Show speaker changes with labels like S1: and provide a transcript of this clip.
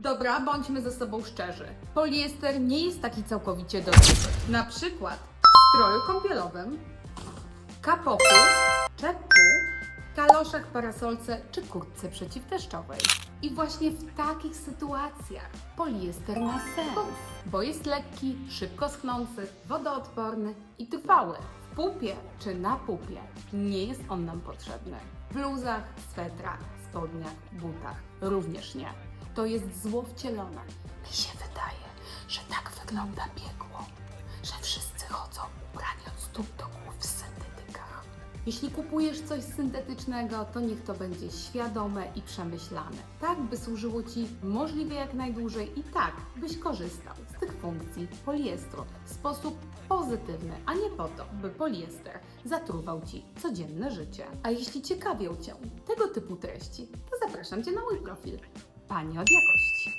S1: Dobra, bądźmy ze sobą szczerzy. Poliester nie jest taki całkowicie dobry. Na przykład w stroju kąpielowym, kapoku, czepku, kaloszach, parasolce czy kurtce przeciwdeszczowej. I właśnie w takich sytuacjach poliester ma sens, bo jest lekki, szybko schnący, wodoodporny i trwały. W pupie czy na pupie nie jest on nam potrzebny. W bluzach, swetrach, spodniach, butach również nie. To jest zło wcielone. Mi się wydaje, że tak wygląda piekło, że wszyscy chodzą ubrani od stóp do głów w syntetykach. Jeśli kupujesz coś syntetycznego, to niech to będzie świadome i przemyślane, tak by służyło Ci możliwie jak najdłużej i tak, byś korzystał z tych funkcji poliestru w sposób pozytywny, a nie po to, by poliester zatruwał Ci codzienne życie. A jeśli ciekawią Cię tego typu treści, to zapraszam Cię na mój profil. Pani od jakości.